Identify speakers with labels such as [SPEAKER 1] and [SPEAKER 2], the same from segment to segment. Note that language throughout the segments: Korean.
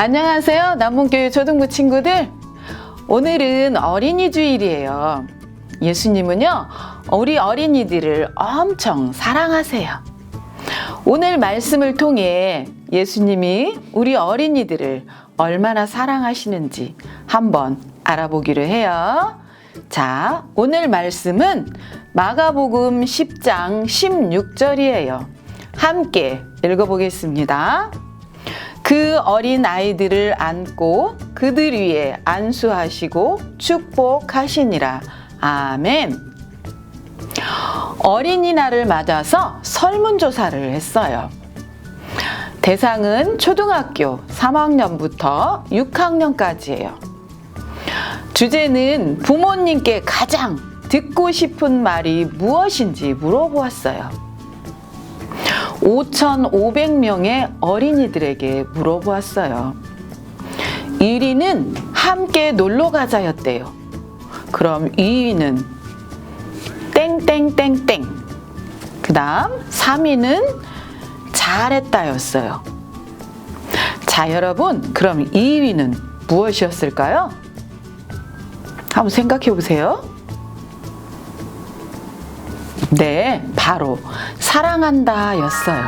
[SPEAKER 1] 안녕하세요. 남문교회 초등부 친구들. 오늘은 어린이 주일이에요. 예수님은요, 우리 어린이들을 엄청 사랑하세요. 오늘 말씀을 통해 예수님이 우리 어린이들을 얼마나 사랑하시는지 한번 알아보기로 해요. 자, 오늘 말씀은 마가복음 10장 16절이에요. 함께 읽어보겠습니다. 그 어린 아이들을 안고 그들 위에 안수하시고 축복하시니라. 아멘. 어린이날을 맞아서 설문조사를 했어요. 대상은 초등학교 3학년부터 6학년까지예요. 주제는 부모님께 가장 듣고 싶은 말이 무엇인지 물어보았어요. 5,500명의 어린이들에게 물어보았어요. 1위는 함께 놀러 가자였대요. 그럼 2위는 땡땡땡땡. 그 다음 3위는 잘했다였어요. 자, 여러분, 그럼 2위는 무엇이었을까요? 한번 생각해 보세요. 네, 바로 사랑한다 였어요.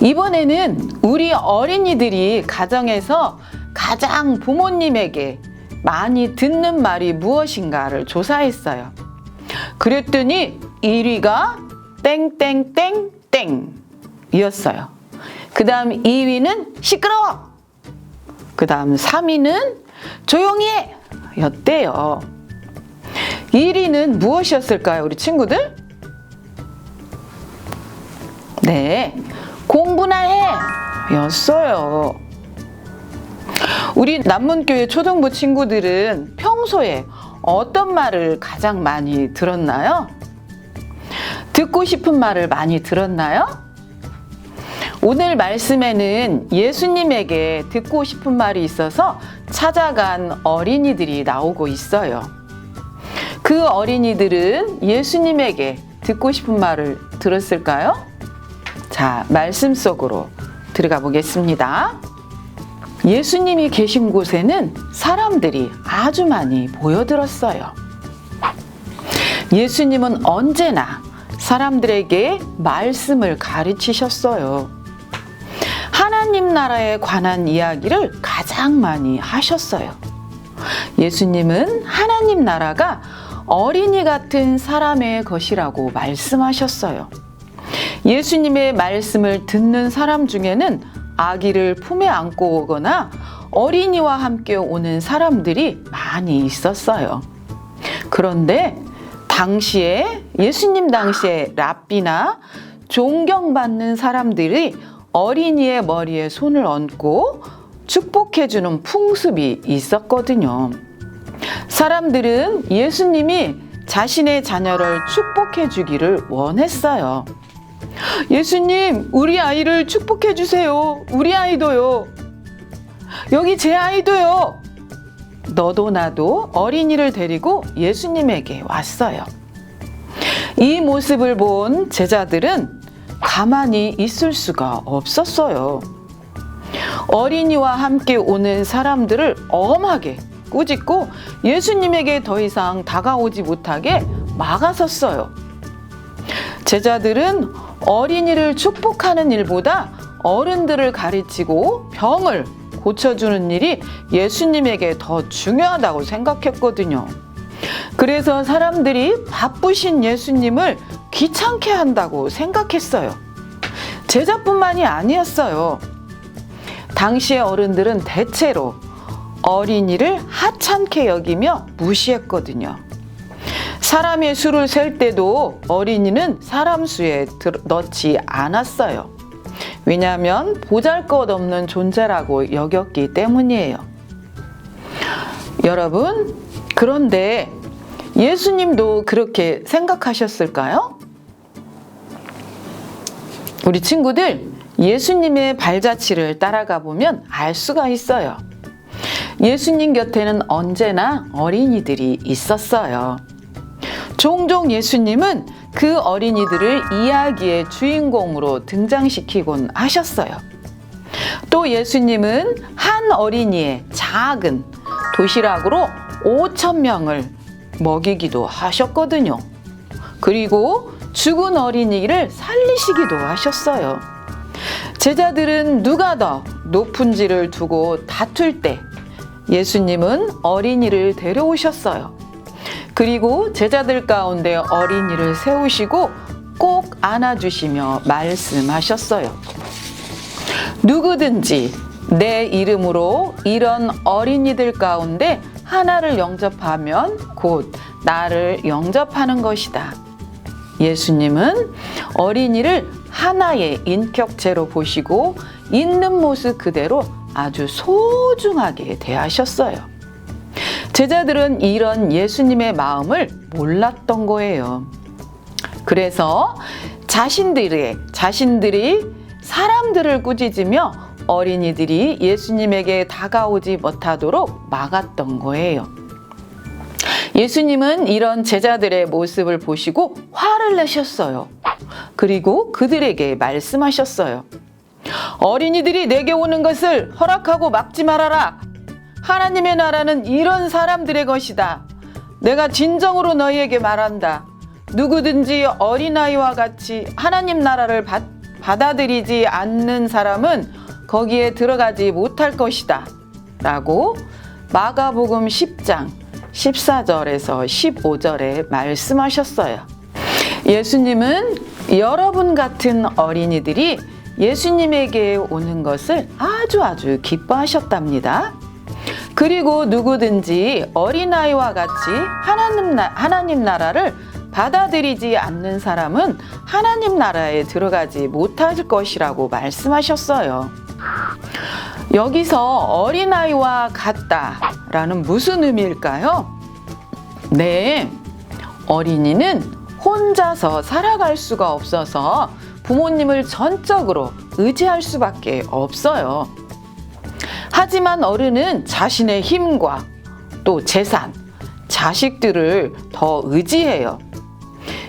[SPEAKER 1] 이번에는 우리 어린이들이 가정에서 가장 부모님에게 많이 듣는 말이 무엇인가를 조사했어요. 그랬더니 1위가 땡땡땡땡 이었어요. 그 다음 2위는 시끄러워. 그 다음 3위는 조용히 해. 였대요. 1위는 무엇이었을까요, 우리 친구들? 네, 공부나 해! 였어요. 우리 남문교회 초등부 친구들은 평소에 어떤 말을 가장 많이 들었나요? 듣고 싶은 말을 많이 들었나요? 오늘 말씀에는 예수님에게 듣고 싶은 말이 있어서 찾아간 어린이들이 나오고 있어요. 그 어린이들은 예수님에게 듣고 싶은 말을 들었을까요? 자, 말씀 속으로 들어가 보겠습니다. 예수님이 계신 곳에는 사람들이 아주 많이 모여들었어요. 예수님은 언제나 사람들에게 말씀을 가르치셨어요. 하나님 나라에 관한 이야기를 가장 많이 하셨어요. 예수님은 하나님 나라가 어린이 같은 사람의 것이라고 말씀하셨어요. 예수님의 말씀을 듣는 사람 중에는 아기를 품에 안고 오거나 어린이와 함께 오는 사람들이 많이 있었어요. 그런데 당시에 예수님 당시에 랍비나 존경받는 사람들이 어린이의 머리에 손을 얹고 축복해주는 풍습이 있었거든요. 사람들은 예수님이 자신의 자녀를 축복해 주기를 원했어요. 예수님, 우리 아이를 축복해 주세요. 우리 아이도요. 여기 제 아이도요. 너도 나도 어린이를 데리고 예수님에게 왔어요. 이 모습을 본 제자들은 가만히 있을 수가 없었어요. 어린이와 함께 오는 사람들을 엄하게 꾸짖고 예수님에게 더 이상 다가오지 못하게 막아섰어요. 제자들은 어린이를 축복하는 일보다 어른들을 가르치고 병을 고쳐주는 일이 예수님에게 더 중요하다고 생각했거든요. 그래서 사람들이 바쁘신 예수님을 귀찮게 한다고 생각했어요. 제자뿐만이 아니었어요. 당시의 어른들은 대체로 어린이를 하찮게 여기며 무시했거든요. 사람의 수를 셀 때도 어린이는 사람 수에 넣지 않았어요. 왜냐하면 보잘 것 없는 존재라고 여겼기 때문이에요. 여러분, 그런데 예수님도 그렇게 생각하셨을까요? 우리 친구들, 예수님의 발자취를 따라가 보면 알 수가 있어요. 예수님 곁에는 언제나 어린이들이 있었어요. 종종 예수님은 그 어린이들을 이야기의 주인공으로 등장시키곤 하셨어요. 또 예수님은 한 어린이의 작은 도시락으로 5천 명을 먹이기도 하셨거든요. 그리고 죽은 어린이를 살리시기도 하셨어요. 제자들은 누가 더 높은지를 두고 다툴 때 예수님은 어린이를 데려오셨어요. 그리고 제자들 가운데 어린이를 세우시고 꼭 안아주시며 말씀하셨어요. 누구든지 내 이름으로 이런 어린이들 가운데 하나를 영접하면 곧 나를 영접하는 것이다. 예수님은 어린이를 하나의 인격체로 보시고 있는 모습 그대로 아주 소중하게 대하셨어요. 제자들은 이런 예수님의 마음을 몰랐던 거예요. 그래서 자신들의 자신들이 사람들을 꾸짖으며 어린이들이 예수님에게 다가오지 못하도록 막았던 거예요. 예수님은 이런 제자들의 모습을 보시고 화를 내셨어요. 그리고 그들에게 말씀하셨어요. 어린이들이 내게 오는 것을 허락하고 막지 말아라. 하나님의 나라는 이런 사람들의 것이다. 내가 진정으로 너희에게 말한다. 누구든지 어린아이와 같이 하나님 나라를 받, 받아들이지 않는 사람은 거기에 들어가지 못할 것이다. 라고 마가복음 10장 14절에서 15절에 말씀하셨어요. 예수님은 여러분 같은 어린이들이 예수님에게 오는 것을 아주 아주 기뻐하셨답니다. 그리고 누구든지 어린아이와 같이 하나님, 나, 하나님 나라를 받아들이지 않는 사람은 하나님 나라에 들어가지 못할 것이라고 말씀하셨어요. 여기서 어린아이와 같다라는 무슨 의미일까요? 네. 어린이는 혼자서 살아갈 수가 없어서 부모님을 전적으로 의지할 수밖에 없어요. 하지만 어른은 자신의 힘과 또 재산, 자식들을 더 의지해요.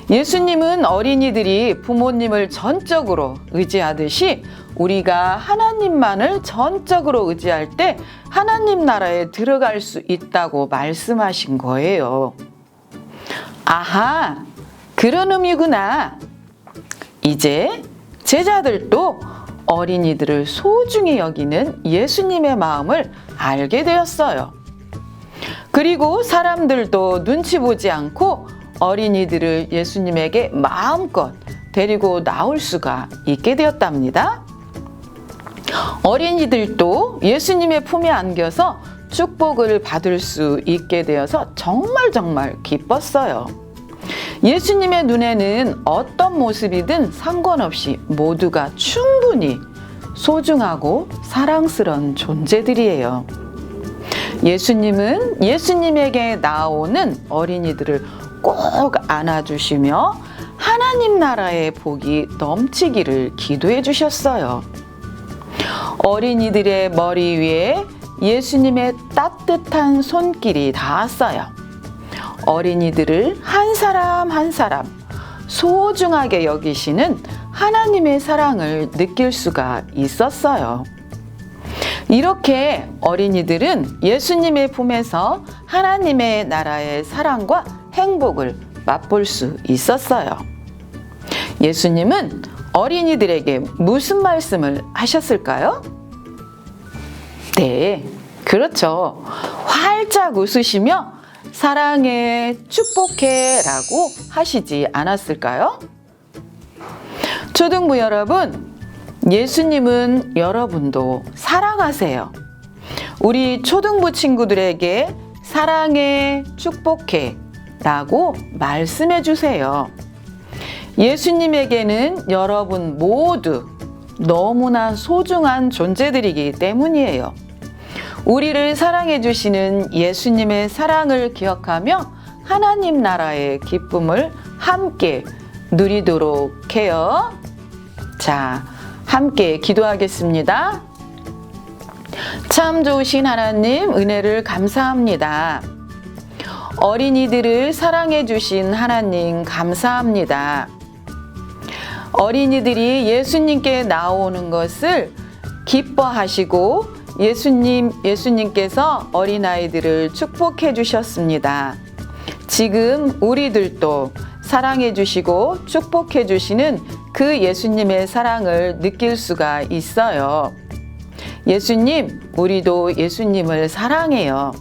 [SPEAKER 1] 예수님은 어린이들이 부모님을 전적으로 의지하듯이 우리가 하나님만을 전적으로 의지할 때 하나님 나라에 들어갈 수 있다고 말씀하신 거예요. 아하, 그런 의미구나. 이제 제자들도 어린이들을 소중히 여기는 예수님의 마음을 알게 되었어요. 그리고 사람들도 눈치 보지 않고 어린이들을 예수님에게 마음껏 데리고 나올 수가 있게 되었답니다. 어린이들도 예수님의 품에 안겨서 축복을 받을 수 있게 되어서 정말 정말 기뻤어요. 예수님의 눈에는 어떤 모습이든 상관없이 모두가 충분히 소중하고 사랑스런 존재들이에요. 예수님은 예수님에게 나오는 어린이들을 꼭 안아주시며 하나님 나라의 복이 넘치기를 기도해 주셨어요. 어린이들의 머리 위에 예수님의 따뜻한 손길이 닿았어요. 어린이들을 한 사람 한 사람 소중하게 여기시는 하나님의 사랑을 느낄 수가 있었어요. 이렇게 어린이들은 예수님의 품에서 하나님의 나라의 사랑과 행복을 맛볼 수 있었어요. 예수님은 어린이들에게 무슨 말씀을 하셨을까요? 네, 그렇죠. 활짝 웃으시며 사랑해, 축복해 라고 하시지 않았을까요? 초등부 여러분, 예수님은 여러분도 사랑하세요. 우리 초등부 친구들에게 사랑해, 축복해 라고 말씀해 주세요. 예수님에게는 여러분 모두 너무나 소중한 존재들이기 때문이에요. 우리를 사랑해 주시는 예수님의 사랑을 기억하며 하나님 나라의 기쁨을 함께 누리도록 해요. 자, 함께 기도하겠습니다. 참 좋으신 하나님, 은혜를 감사합니다. 어린이들을 사랑해 주신 하나님, 감사합니다. 어린이들이 예수님께 나오는 것을 기뻐하시고 예수님, 예수님께서 어린아이들을 축복해 주셨습니다. 지금 우리들도 사랑해 주시고 축복해 주시는 그 예수님의 사랑을 느낄 수가 있어요. 예수님, 우리도 예수님을 사랑해요.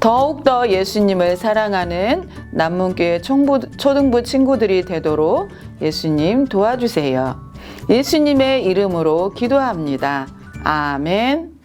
[SPEAKER 1] 더욱더 예수님을 사랑하는 남문교회 초등부 친구들이 되도록 예수님 도와주세요. 예수님의 이름으로 기도합니다. 아멘.